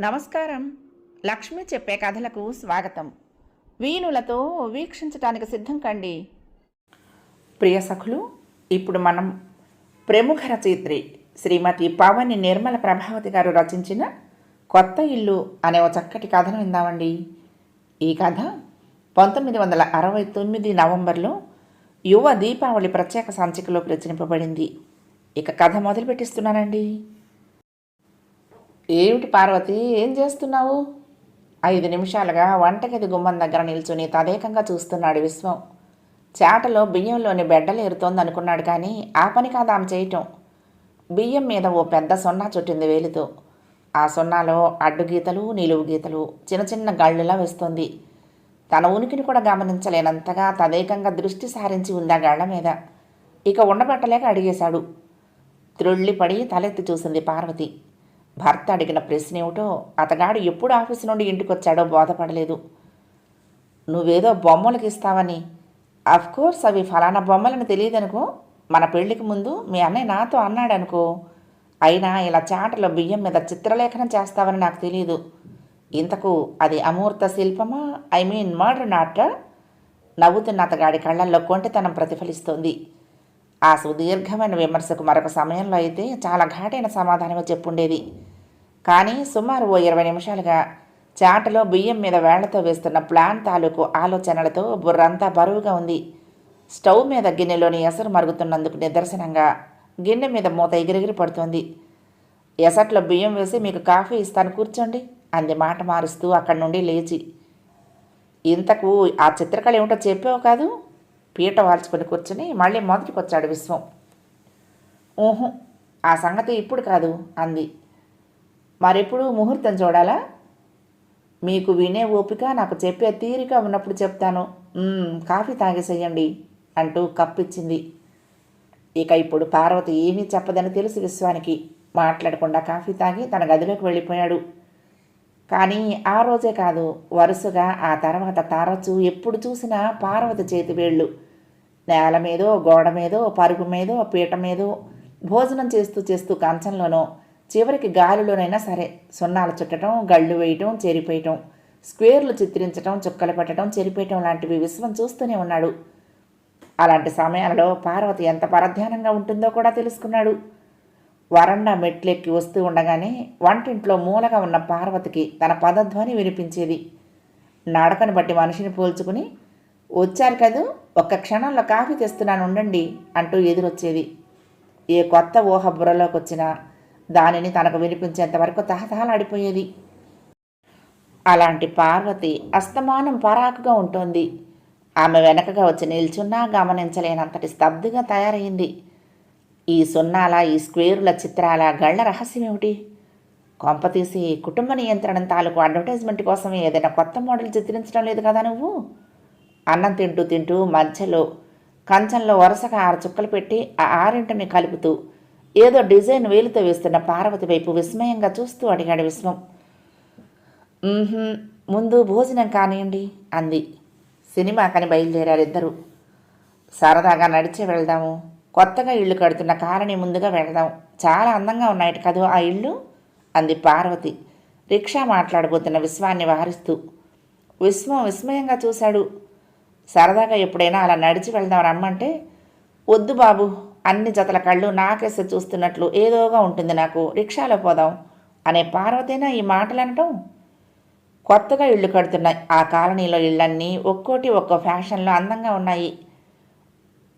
నమస్కారం. లక్ష్మి చెప్పే కథలకు స్వాగతం. వీణులతో వీక్షించటానికి సిద్ధం కండి. ప్రియ సఖులు ఇప్పుడు మనం ప్రముఖ రచయిత్రి శ్రీమతి పవని నిర్మల ప్రభావతి గారు రచించిన కొత్త ఇల్లు అనే ఒక చక్కటి కథను విందామండి. ఈ కథ పంతొమ్మిది వందల అరవై తొమ్మిది నవంబర్లో యువ దీపావళి ప్రత్యేక సంచికలో ప్రచురింపబడింది. ఇక కథ మొదలు పెట్టిస్తున్నానండి ఏమిటి పార్వతి? ఏం చేస్తున్నావు? ఐదు నిమిషాలుగా వంటగది గుమ్మం దగ్గర నిల్చుని తదేకంగా చూస్తున్నాడు విశ్వం. చేటలో బియ్యంలోని బెడ్డలేరుతోంది అనుకున్నాడు కానీ ఆ పని కాదు ఆమె చేయటం. బియ్యం మీద ఓ పెద్ద సున్నా చుట్టింది వేలితో. ఆ సున్నాలో అడ్డు గీతలు నిలువు గీతలు చిన్న చిన్న గళ్ళులా వేస్తుంది. తన ఉనికిని కూడా గమనించలేనంతగా తదేకంగా దృష్టి సారించి ఉంది ఆ గళ్ళ మీద. ఇక ఉండబట్టలేక అడిగేశాడు. త్రుళ్ళిపడి తలెత్తి చూసింది పార్వతి. భర్త అడిగిన ప్రశ్న ఏమిటో అతగాడు ఎప్పుడు ఆఫీసు నుండి ఇంటికి వచ్చాడో బోధపడలేదు. నువ్వేదో బొమ్మలకు ఇస్తావని. కోర్స్ అవి ఫలానా బొమ్మలని తెలియదనుకో. మన పెళ్ళికి ముందు మీ అన్నయ్య నాతో అన్నాడనుకో. అయినా ఇలా చాటలో బియ్యం మీద చిత్రలేఖనం చేస్తావని నాకు తెలియదు ఇంతకు అది అమూర్త శిల్పమా? ఐ మీన్ మర్డర్ నాట నవ్వుతున్న అతగాడి కళ్ళల్లో కొంటితనం ప్రతిఫలిస్తోంది. ఆ సుదీర్ఘమైన విమర్శకు మరొక సమయంలో అయితే చాలా ఘాటైన సమాధానమే చెప్పుండేది. కానీ సుమారు ఓ ఇరవై నిమిషాలుగా చాటలో బియ్యం మీద వేళ్ళతో వేస్తున్న ప్లాన్ తాలూకు ఆలోచనలతో బుర్రంతా బరువుగా ఉంది. స్టవ్ మీద గిన్నెలోని ఎసరు మరుగుతున్నందుకు నిదర్శనంగా గిన్నె మీద మూత ఎగిరెగిరి పడుతోంది. ఎసట్లో బియ్యం వేసి మీకు కాఫీ ఇస్తాను కూర్చోండి అంది మాట మారుస్తూ అక్కడి నుండి లేచి. ఇంతకు ఆ చిత్రకళ ఏమిటో చెప్పావు కాదు? పీట వాల్చుకొని కూర్చుని మళ్ళీ మొదటికి వచ్చాడు విశ్వం. ఊహు ఆ సంగతి ఇప్పుడు కాదు అంది. మరెప్పుడు ముహూర్తం చూడాలా? మీకు వినే ఓపిక నాకు చెప్పే తీరిక ఉన్నప్పుడు చెప్తాను. కాఫీ తాగేసేయండి అంటూ కప్పిచ్చింది. ఇక ఇప్పుడు పార్వతి ఏమీ చెప్పదని తెలుసు విశ్వానికి. మాట్లాడకుండా కాఫీ తాగి తన గదిలోకి వెళ్ళిపోయాడు. కానీ ఆ రోజే కాదు వరుసగా ఆ తర్వాత తరచూ ఎప్పుడు చూసినా పార్వతి చేతి వేళ్ళు. నేల మీదో గోడ మీదో పరుగు మీదో పీట మీదో భోజనం చేస్తూ చేస్తూ కంచంలోనో చివరికి గాలిలోనైనా సరే సున్నాలు చుట్టడం గళ్ళు వేయటం చెరిపేయటం స్క్వేర్లు చిత్రించటం చుక్కలు పెట్టడం చెరిపేయటం లాంటివి విశ్వం చూస్తూనే ఉన్నాడు. అలాంటి సమయాలలో పార్వతి ఎంత పరధ్యానంగా ఉంటుందో కూడా తెలుసుకున్నాడు. వరండా మెట్లెక్కి వస్తూ ఉండగానే వంటింట్లో మూలగా ఉన్న పార్వతికి తన పదధ్వని వినిపించేది. నడకను బట్టి మనిషిని పోల్చుకుని వచ్చారు కదూ ఒక్క క్షణంలో కాఫీ తెస్తున్నాను ఉండండి అంటూ ఎదురొచ్చేది. ఏ కొత్త ఊహ బుర్రలోకి వచ్చినా దానిని తనకు వినిపించేంతవరకు తహతహలాడిపోయేది. అలాంటి పార్వతి అస్తమానం పరాకుగా ఉంటోంది. ఆమె వెనకగా వచ్చి నిల్చున్నా గమనించలేనంతటి స్తబ్దుగా తయారైంది ఈ సున్నాల ఈ స్క్వేరుల చిత్రాల గళ్ళ రహస్యం ఏమిటి కొంపతీసి కుటుంబ నియంత్రణ తాలూకు అడ్వర్టైజ్మెంట్ కోసం ఏదైనా కొత్త మోడల్ చిత్రించడం లేదు కదా నువ్వు? అన్నం తింటూ తింటూ మధ్యలో కంచంలో వరుసగా ఆరు చుక్కలు పెట్టి ఆ ఆరింటిని కలుపుతూ ఏదో డిజైన్ వేలుతో వేస్తున్న పార్వతి వైపు విస్మయంగా చూస్తూ అడిగాడు విశ్వం. ముందు భోజనం కానివ్వండి అంది. సినిమాకని బయలుదేరారు ఇద్దరు. సరదాగా నడిచి వెళ్దాము. కొత్తగా ఇల్లు కడుతున్న కాలనీ ముందుగా వెళదాం. చాలా అందంగా ఉన్నాయి కదూ ఆ ఇల్లు? అంది పార్వతి. రిక్షా మాట్లాడబోతున్న విశ్వాన్ని వారిస్తూ. విశ్వం విస్మయంగా చూశాడు. సరదాగా ఎప్పుడైనా అలా నడిచి వెళ్దాం రమ్మంటే వద్దు బాబు అన్ని జతల కళ్ళు నాకేసి చూస్తున్నట్లు ఏదోగా ఉంటుంది నాకు రిక్షాలో పోదాం అనే పార్వతేనా ఈ మాటలు అనటం కొత్తగా ఇళ్ళు కడుతున్న ఆ కాలనీలో ఇళ్ళన్నీ ఒక్కోటి ఒక్కో ఫ్యాషన్లో అందంగా ఉన్నాయి.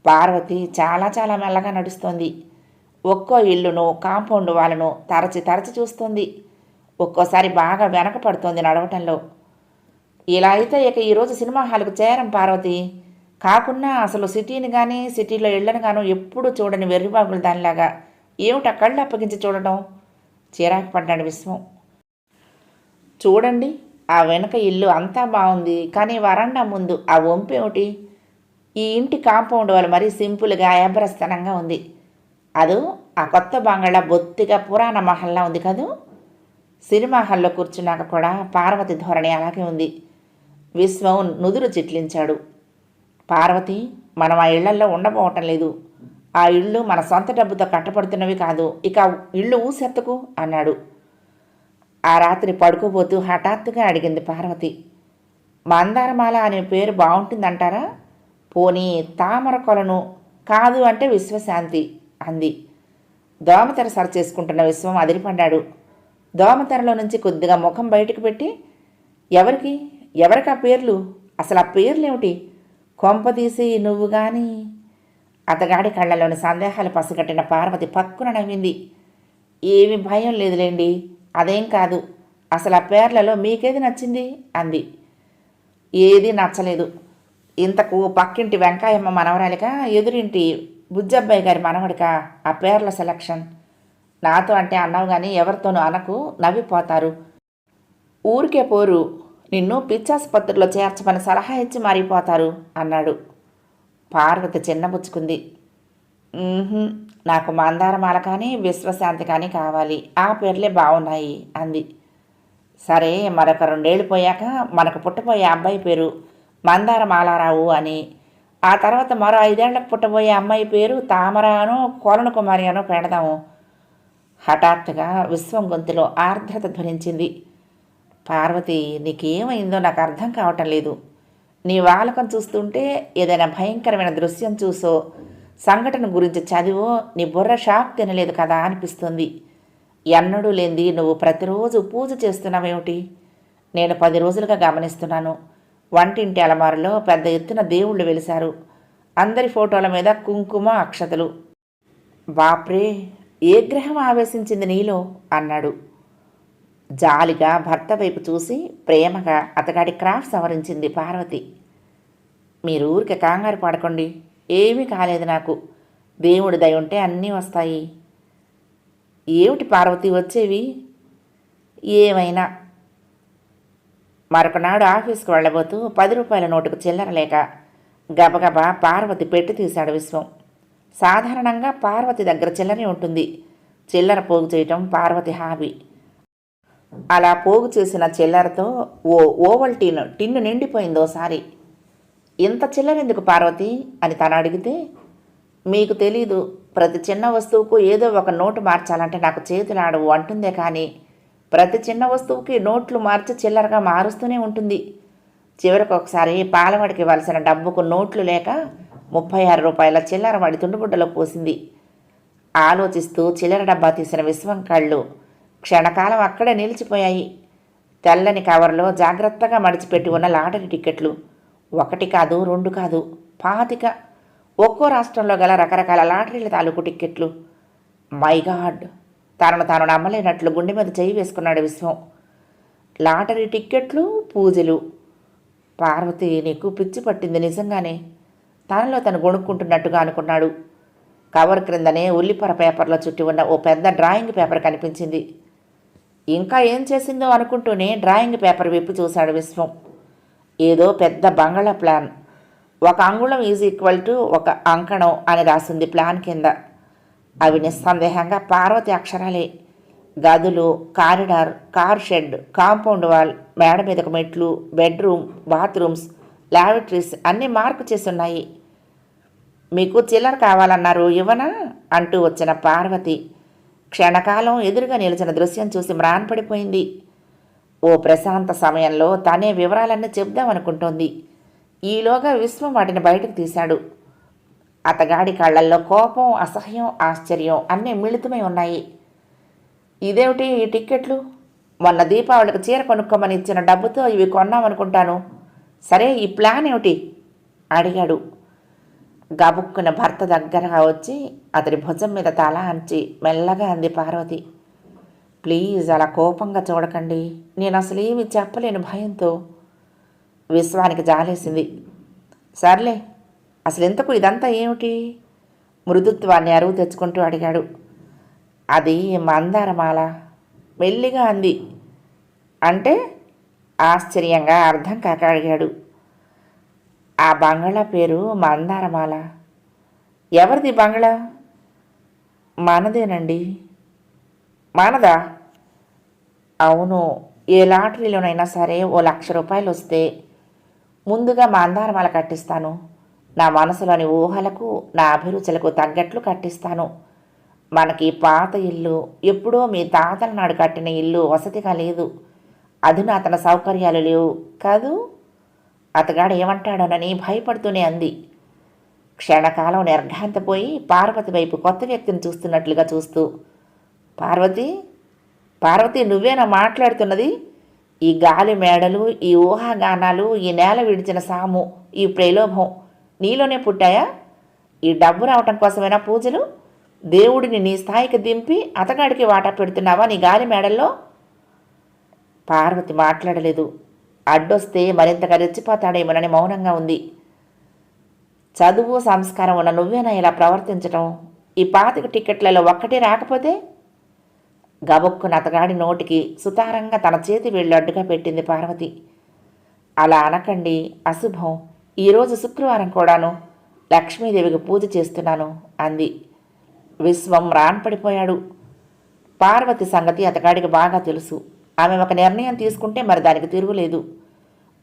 పార్వతి చాలా చాలా మెల్లగా నడుస్తోంది. ఒక్కో ఇల్లును కాంపౌండ్ వాళ్ళను తరచి తరచి చూస్తుంది. ఒక్కోసారి బాగా వెనక పడుతోంది నడవటంలో. ఇలా అయితే ఇక ఈరోజు సినిమా హాల్కు చేరం పార్వతి. కాకున్నా అసలు సిటీని కానీ సిటీలో ఇళ్ళను గాను ఎప్పుడు చూడని వెర్రిబాగులు దానిలాగా. ఏమిటా కళ్ళు అప్పగించి చూడటం? చిరాకు పడ్డాడు విశ్వం. చూడండి ఆ వెనక ఇల్లు అంతా బాగుంది కానీ వరండా ముందు ఆ వంపేమిటి ఈ ఇంటి కాంపౌండ్ వాళ్ళు మరీ సింపుల్గా అభ్రస్థనంగా ఉంది. అదో ఆ కొత్త బంగాళా బొత్తిగా పురాణ మహల్లా ఉంది కదూ? సినిమా హాల్లో కూర్చున్నాక కూడా పార్వతి ధోరణి అలాగే ఉంది. విశ్వం నుదురు చిట్లించాడు. పార్వతి మనం ఆ ఇళ్ళల్లో ఉండబోవటం లేదు. ఆ ఇళ్ళు మన సొంత డబ్బుతో కట్టబడుతున్నవి కాదు. ఇక ఇళ్ళు ఊసెత్తకు అన్నాడు. ఆ రాత్రి పడుకోబోతూ హఠాత్తుగా అడిగింది పార్వతి. మందారమాల అనే పేరు బాగుంటుందంటారా? పోనీ తామర కొలను కాదు అంటే విశ్వశాంతి అంది. దోమతెర సరి చేసుకుంటున్న విశ్వం అదిరిపడ్డాడు. దోమతెరలో నుంచి కొద్దిగా ముఖం బయటకు పెట్టి ఎవరికి? ఎవరికి ఆ పేర్లు? అసలు ఆ పేర్లేమిటి? కొంప తీసి నువ్వు గాని? అతగాడి కళ్ళలోని సందేహాలు పసిగట్టిన పార్వతి పక్కున నవ్వింది. ఏమి భయం లేదులేండి. అదేం కాదు. అసలు ఆ పేర్లలో మీకేది నచ్చింది? అంది. ఏది నచ్చలేదు. ఇంతకు పక్కింటి వెంకాయమ్మ మనవరాలిగా ఎదురింటి బుజ్జబ్బాయి గారి మనవడికా? ఆ పేర్ల సెలక్షన్. నాతో అంటే అన్నావు కానీ ఎవరితోనూ అనకు. నవ్విపోతారు. ఊరికే పోరు. నిన్ను పిచ్చాసుపత్రిలో చేర్చమని సలహా ఇచ్చి మారిపోతారు అన్నాడు. పార్వతి చిన్నబుచ్చుకుంది. నాకు మందారమాల కానీ విశ్వశాంతి కానీ కావాలి. ఆ పేర్లే బాగున్నాయి అంది. సరే మరొక రెండేళ్ళు పోయాక మనకు పుట్టబోయే అబ్బాయి పేరు మందారమాలారావు అని. ఆ తర్వాత మరో ఐదేళ్ళకు పుట్టబోయే అమ్మాయి పేరు తామరానో కోలను కుమారి అనో పెడదాము. హఠాత్తుగా విశ్వం గొంతులో ఆర్ద్రత ధ్వనించింది. పార్వతి నీకేమైందో నాకు అర్థం కావటం లేదు. నీ వాలకం చూస్తుంటే ఏదైనా భయంకరమైన దృశ్యం చూసో సంఘటన గురించి చదివో నీ బుర్ర షాక్ తినలేదు కదా అనిపిస్తుంది. ఎన్నడూ లేనిది నువ్వు ప్రతిరోజు పూజ చేస్తున్నావేమిటి? నేను పది రోజులుగా గమనిస్తున్నాను. వంటింటి అలమారులో పెద్ద ఎత్తున దేవుళ్ళు వెలిశారు. అందరి ఫోటోల మీద కుంకుమ అక్షతలు. బాప్రే ఏ గ్రహం ఆవేశించింది నీలో? అన్నాడు. జాలిగా భర్త వైపు చూసి ప్రేమగా అతగాడి క్రాఫ్ సవరించింది పార్వతి. మీరు ఊరికే కంగారు పడకండి ఏమీ కాలేదు నాకు. దేవుడి దయ ఉంటే అన్నీ వస్తాయి. ఏమిటి పార్వతి వచ్చేవి? ఏమైనా? మరొకనాడు ఆఫీస్కి వెళ్ళబోతూ పది రూపాయల నోటుకు చిల్లర లేక గబగబా పార్వతి పెట్టి తీశాడు విశ్వం. సాధారణంగా పార్వతి దగ్గర చిల్లరే ఉంటుంది. చిల్లర పోగు చేయటం పార్వతి హాబీ. అలా పోగు చేసిన చిల్లరతో ఓ ఓవల్ టిన్ టిన్ను నిండిపోయిందోసారి ఇంత చిల్లరెందుకు పార్వతి? అని తను అడిగితే మీకు తెలీదు ప్రతి చిన్న వస్తువుకు ఏదో ఒక నోటు మార్చాలంటే నాకు చేతులాడవు అంటుందే కానీ ప్రతి చిన్న వస్తువుకి నోట్లు మార్చి చిల్లరగా మారుస్తూనే ఉంటుంది. చివరికి ఒకసారి పాలవాడికి ఇవ్వాల్సిన డబ్బుకు నోట్లు లేక ముప్పై ఆరు రూపాయల చిల్లర వాడి తుండుబుడ్డలో పోసింది. ఆలోచిస్తూ చిల్లర డబ్బా తీసిన విశ్వం కళ్ళు క్షణకాలం అక్కడే నిలిచిపోయాయి. తెల్లని కవర్లో జాగ్రత్తగా మడిచిపెట్టి ఉన్న లాటరీ టికెట్లు ఒకటి కాదు రెండు కాదు పాతిక. ఒక్కో రాష్ట్రంలో గల రకరకాల లాటరీల తాలూకు టిక్కెట్లు. My God! తనను తాను నమ్మలేనట్లు గుండె మీద చేయి వేసుకున్నాడు విశ్వం. లాటరీ టిక్కెట్లు పూజలు. పార్వతి నీకు పిచ్చి పట్టింది నిజంగానే. తనలో తను గొణుక్కుంటున్నట్టుగా అనుకున్నాడు. కవర్ క్రిందనే ఉల్లిపొర పేపర్లో చుట్టి ఉన్న ఓ పెద్ద డ్రాయింగ్ పేపర్ కనిపించింది. ఇంకా ఏం చేసిందో అనుకుంటూనే డ్రాయింగ్ పేపర్ విప్పి చూశాడు విశ్వం. ఏదో పెద్ద బంగళా ప్లాన్. ఒక అంగుళం ఈజ్ ఈక్వల్ టు ఒక అంకణం అని రాసింది ప్లాన్ కింద. అవి నిస్సందేహంగా పార్వతి అక్షరాలే. గదులు corridor car shed compound wall మేడ మీదకు మెట్లు బెడ్రూమ్ బాత్రూమ్స్ లాబరేటరీస్ అన్నీ మార్కు చేసి ఉన్నాయి మీకు చిల్లర కావాలన్నారు ఇవ్వనా? అంటూ వచ్చిన పార్వతి క్షణకాలం ఎదురుగా నిలిచిన దృశ్యం చూసి మ్రాన్పడిపోయింది ఓ ప్రశాంత సమయంలో తనే వివరాలన్నీ చెప్దామనుకుంటోంది ఈలోగా విశ్వం వాటిని బయటకు తీశాడు. అతగాడి కళ్ళల్లో కోపం అసహ్యం ఆశ్చర్యం అన్నీ మిళితమై ఉన్నాయి. ఇదేమిటి ఈ టిక్కెట్లు? మొన్న దీపావళికి చీర కొనుక్కోమని ఇచ్చిన డబ్బుతో ఇవి కొన్నామనుకుంటాను. సరే ఈ ప్లాన్ ఏమిటి? అడిగాడు. గబుక్కున భర్త దగ్గరగా వచ్చి అతడి భుజం మీద తల అంచి మెల్లగా అంది పార్వతి. ప్లీజ్ అలా కోపంగా చూడకండి. నేను అసలు ఏమి చెప్పలేను భయంతో విశ్వానికి జాలేసింది. సర్లే అసలు ఎంతకు ఇదంతా ఏమిటి? మృదుత్వాన్ని అరువు తెచ్చుకుంటూ అడిగాడు. అది మందారమాల. మెల్లిగా అంది. అంటే ఆశ్చర్యంగా అర్థం కాక అడిగాడు. ఆ బంగళా పేరు మందారమాల. ఎవరిది బంగళా? మనదేనండి. మనదా? అవును ఏ లాటరీలోనైనా సరే ఓ లక్ష రూపాయలు వస్తే ముందుగా మందారమాల కట్టిస్తాను. నా మనసులోని ఊహలకు నా అభిరుచులకు తగ్గట్లు కట్టిస్తాను. మనకి పాత ఇల్లు ఎప్పుడో మీ తాతల నాడు కట్టిన ఇల్లు వసతిగా లేదు. అధునాతన సౌకర్యాలు లేవు కాదు? అతగాడు ఏమంటాడోనని భయపడుతూనే అంది. క్షణకాలం నిర్ఘాంతపోయి పార్వతి వైపు కొత్త వ్యక్తిని చూస్తున్నట్లుగా చూస్తూ పార్వతి పార్వతి నువ్వేనా మాట్లాడుతున్నది? ఈ గాలి మేడలు ఈ ఊహాగానాలు ఈ నేల విడిచిన సాము ఈ ప్రలోభం నీలోనే పుట్టాయా? ఈ డబ్బు రావటం కోసమైనా పూజలు? దేవుడిని నీ స్థాయికి దింపి అతగాడికి వాటా పెడుతున్నావా నీ గాలి మేడల్లో? పార్వతి మాట్లాడలేదు. అడ్డొస్తే మరింతగా రెచ్చిపోతాడేమోనని మౌనంగా ఉంది. చదువు సంస్కారం ఉన్న నువ్వేనా ఇలా ప్రవర్తించటం? ఈ పాతిక టికెట్లలో ఒక్కటే రాకపోతే? గబుక్కున అతగాడి నోటికి సుతారంగా తన చేతి వీళ్ళు అడ్డుగా పెట్టింది పార్వతి. అలా అనకండి అశుభం. ఈరోజు శుక్రవారం కూడాను లక్ష్మీదేవికి పూజ చేస్తున్నాను అంది. విశ్వం రాన్పడిపోయాడు పార్వతి సంగతి అతగాడికి బాగా తెలుసు. ఆమె ఒక నిర్ణయం తీసుకుంటే మరి దానికి తిరుగులేదు.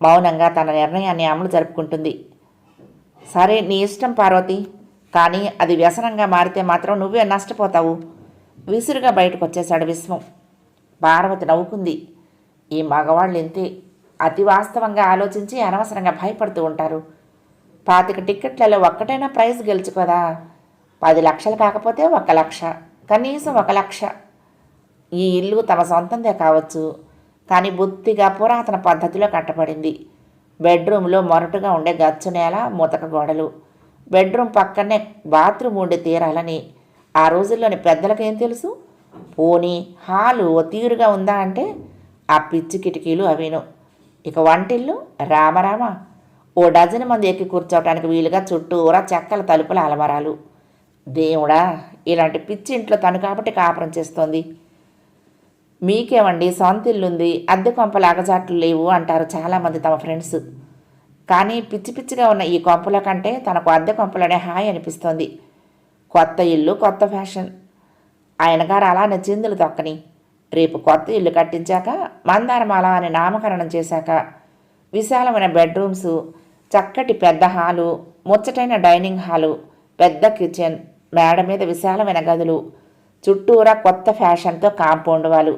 మౌనంగా తన నిర్ణయాన్ని అమలు జరుపుకుంటుంది. సరే నీ ఇష్టం పార్వతి. కానీ అది వ్యసనంగా మారితే మాత్రం నువ్వే నష్టపోతావు. విసురుగా బయటకు వచ్చేశాడు విశ్వం. పార్వతి నవ్వుకుంది. ఈ మగవాళ్ళు ఇంతే అతి వాస్తవంగా ఆలోచించి అనవసరంగా భయపడుతూ ఉంటారు. పాతిక టిక్కెట్లలో ఒక్కటైనా ప్రైజ్ గెలుచుకోదా? పది లక్షలు కాకపోతే ఒక లక్ష. కనీసం ఒక లక్ష. ఈ ఇల్లు తమ సొంతందే కావచ్చు. కానీ బొత్తిగా పురాతన పద్ధతిలో కట్టబడింది. బెడ్రూమ్లో మొరటుగా ఉండే గచ్చు నేల ముతక గోడలు. బెడ్రూమ్ పక్కనే బాత్రూమ్ ఉండి తీరాలని. ఆ రోజుల్లోని పెద్దలకేం తెలుసు? పోనీ హాలు ఓ తీరుగా ఉందా అంటే ఆ పిచ్చి కిటికీలు అవిను. ఇక వంటిల్లు రామరామ ఓ డజన్ మంది ఎక్కి కూర్చోవటానికి వీలుగా చుట్టూరా చెక్కల తలుపుల అలమరాలు. దేవుడా ఇలాంటి పిచ్చి ఇంట్లో తను కాబట్టి కాపురం చేస్తోంది. మీకేమండి? సొంత ఇల్లుంది అద్దె కొంపలు అగజాట్లు లేవు అంటారు చాలామంది తమ ఫ్రెండ్స్. కానీ పిచ్చి పిచ్చిగా ఉన్న ఈ కొంపల కంటే తనకు అద్దె కొంపలనే హాయ్ అనిపిస్తోంది. కొత్త ఇల్లు కొత్త ఫ్యాషన్. ఆయన గారు అలానే చిందులు తొక్కని. రేపు కొత్త ఇల్లు కట్టించాక మందారమాల అని నామకరణం చేశాక విశాలమైన బెడ్రూమ్స్ చక్కటి పెద్ద హాలు ముచ్చటైన డైనింగ్ హాలు పెద్ద కిచెన్ మేడ మీద విశాలమైన గదులు చుట్టూరా కొత్త ఫ్యాషన్తో కాంపౌండ్ వాళ్ళు.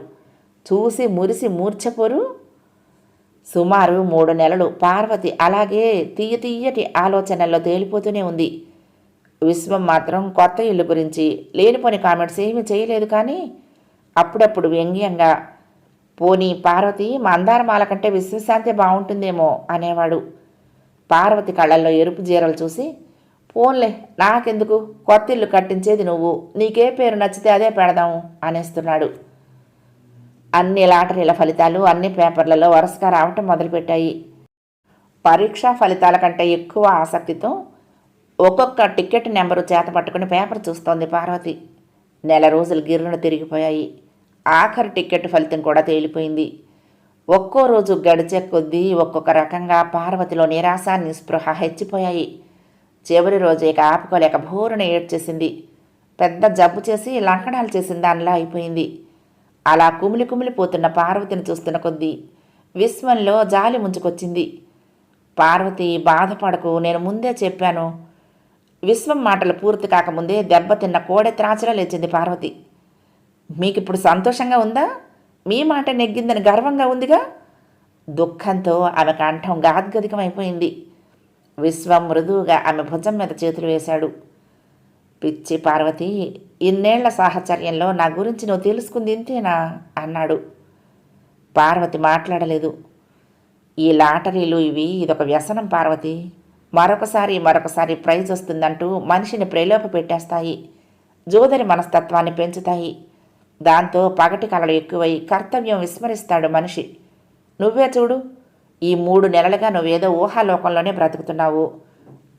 చూసి మురిసి మూర్ఛపోరు. సుమారు మూడు నెలలు పార్వతి అలాగే తీయ తీయటి ఆలోచనల్లో తేలిపోతూనే ఉంది. విశ్వం మాత్రం కొత్త ఇల్లు గురించి లేనిపోని కామెంట్స్ ఏమీ చేయలేదు కానీ అప్పుడప్పుడు వ్యంగ్యంగా పోనీ పార్వతి మందారమాల కంటే విశ్వశాంతి బాగుంటుందేమో అనేవాడు. పార్వతి కళ్ళల్లో ఎరుపు జీరలు చూసి పోన్లే నాకెందుకు? కొత్త ఇల్లు కట్టించేది నువ్వు. నీకే పేరు నచ్చితే అదే పెడదాం అనేస్తున్నాడు. అన్ని లాటరీల ఫలితాలు అన్ని పేపర్లలో వరుసగా రావటం మొదలుపెట్టాయి. పరీక్షా ఫలితాల కంటే ఎక్కువ ఆసక్తితో ఒక్కొక్క టికెట్ నెంబరు చేత పట్టుకుని పేపర్ చూస్తోంది పార్వతి. నెల రోజులు గిర్రున తిరిగిపోయాయి. ఆఖరి టికెట్ ఫలితం కూడా తేలిపోయింది. ఒక్కో రోజు గడిచే కొద్దీ ఒక్కొక్క రకంగా పార్వతిలో నిరాశ నిస్పృహ హెచ్చిపోయాయి. చివరి రోజు ఇక ఆపుకోలేక భోరున ఏడ్చేసింది. పెద్ద జబ్బు చేసి లంకణాలు చేసిన దానిలా అయిపోయింది. అలా కుమిలి కుమిలిపోతున్న పార్వతిని చూస్తున్న కొద్దీ విశ్వంలో జాలి ముంచుకొచ్చింది. పార్వతి బాధపడకు నేను ముందే చెప్పాను. విశ్వం మాటలు పూర్తి కాకముందే దెబ్బతిన్న కోడె త్రాచరా లేచింది పార్వతి. మీకిప్పుడు సంతోషంగా ఉందా? మీ మాట నెగ్గిందని గర్వంగా ఉందిగా? దుఃఖంతో ఆమె కంఠం గాద్గదికమైపోయింది విశ్వం మృదువుగా ఆమె భుజం మీద చేతులు వేశాడు. పిచ్చి పార్వతి ఇన్నేళ్ళ సాహచర్యంలో నా గురించి నువ్వు తెలుసుకుంది ఇంతేనా? అన్నాడు. పార్వతి మాట్లాడలేదు. ఈ లాటరీలు ఇవి ఇదొక వ్యసనం పార్వతి. మరొకసారి మరొకసారి ప్రైజ్ వస్తుందంటూ మనిషిని ప్రలోభ పెట్టేస్తాయి. జోదరి మనస్తత్వాన్ని పెంచుతాయి. దాంతో పగటి కళలు ఎక్కువై కర్తవ్యం విస్మరిస్తాడు మనిషి. నువ్వే చూడు ఈ మూడు నెలలుగా నువ్వేదో ఊహాలోకంలోనే బ్రతుకుతున్నావు.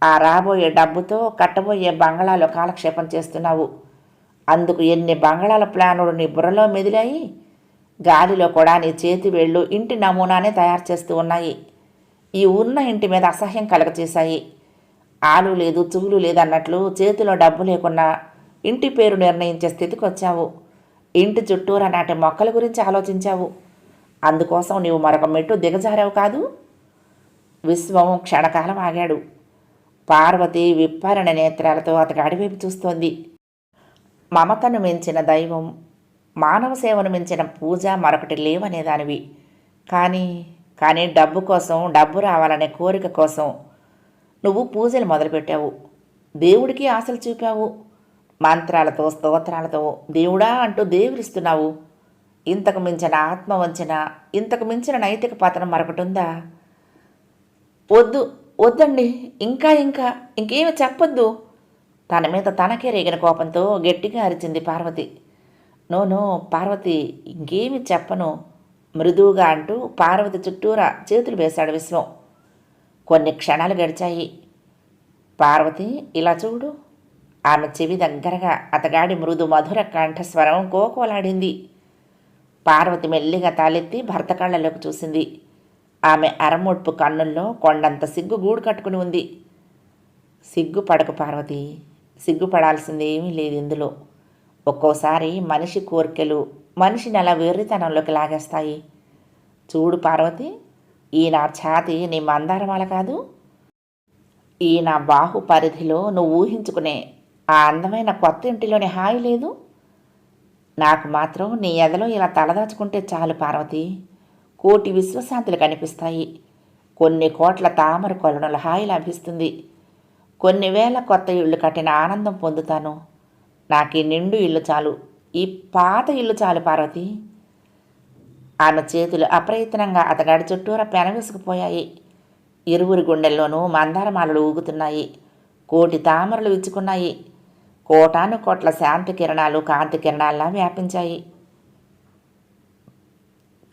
ఆ రాబోయే డబ్బుతో కట్టబోయే బంగళాలో కాలక్షేపం చేస్తున్నావు. అందుకు ఎన్ని బంగళాల ప్లానులు నీ బుర్రలో మెదిలాయి? గాలిలో కూడా నీ చేతి వేళ్ళు ఇంటి నమూనానే తయారు చేస్తూ ఉన్నాయి. ఈ ఉన్న ఇంటి మీద అసహ్యం కలగచేశాయి. ఆలు లేదు చూలు లేదన్నట్లు చేతిలో డబ్బు లేకున్నా ఇంటి పేరు నిర్ణయించే స్థితికి వచ్చావు. ఇంటి చుట్టూరా నాటి మొక్కల గురించి ఆలోచించావు. అందుకోసం నీవు మరొక మెట్టు దిగజారావు కాదు? విశ్వం క్షణకాలం ఆగాడు. పార్వతి విప్పారణ నేత్రాలతో అతడు అడివైపు చూస్తోంది. మమతను మించిన దైవం మానవ సేవను మించిన పూజ మరొకటి లేవనేదానివి కానీ కానీ డబ్బు కోసం డబ్బు రావాలనే కోరిక కోసం నువ్వు పూజలు మొదలుపెట్టావు. దేవుడికి ఆశలు చూపావు. మంత్రాలతో స్తోత్రాలతో దేవుడా అంటూ దేవుడిస్తున్నావు. ఇంతకు మించిన ఆత్మ వంచిన ఇంతకు మించిన నైతిక పతనం మరొకటి ఉందా? వద్దు. వద్దండి. ఇంకా ఇంకా ఇంకేమి చెప్పొద్దు. తన మీద తనకే రేగిన కోపంతో గట్టిగా అరిచింది పార్వతి. నోనో పార్వతి ఇంకేమి చెప్పను. మృదువుగా అంటూ పార్వతి చుట్టూరా చేతులు వేశాడు విశ్వం. కొన్ని క్షణాలు గడిచాయి. పార్వతి ఇలా చూడు. ఆమె చెవి దగ్గరగా అతగాడి మృదు మధుర కంఠస్వరం కోకోలాడింది. పార్వతి మెల్లిగా తాలెత్తి భర్త కళ్ళలోకి చూసింది. ఆమె అరమొడ్పు కన్నుల్లో కొండంత సిగ్గు గూడు కట్టుకుని ఉంది. సిగ్గుపడకు పార్వతి సిగ్గుపడాల్సింది ఏమీ లేదు ఇందులో. ఒక్కోసారి మనిషి కోరికలు మనిషిని అలా వెర్రితనంలోకి లాగేస్తాయి. చూడు పార్వతి ఈ నా ఛాతి నీ మందారమాల కాదు. ఈ నా బాహు పరిధిలో నువ్వు ఊహించుకునే ఆ అందమైన కొత్త ఇంటిలోని హాయి లేదు. నాకు మాత్రం నీ ఎదలో ఇలా తలదాచుకుంటే చాలు పార్వతి. కోటి విశ్వశాంతులు కనిపిస్తాయి. కొన్ని కోట్ల తామర కొలనుల హాయి లభిస్తుంది. కొన్ని వేల కొత్త ఇళ్ళు కట్టిన ఆనందం పొందుతాను. నాకు ఈ నిండు ఇల్లు చాలు. ఈ పాత ఇల్లు చాలు పార్వతి. ఆమె చేతులు అప్రయత్నంగా అతగాడి చుట్టూరా పెనవేసుకుపోయాయి. ఇరువురి గుండెల్లోనూ మందారమాలలు ఊగుతున్నాయి. కోటి తామరలు విచ్చుకున్నాయి. కోటాను కోట్ల శాంతి కిరణాలు కాంతి కిరణాల్లా వ్యాపించాయి.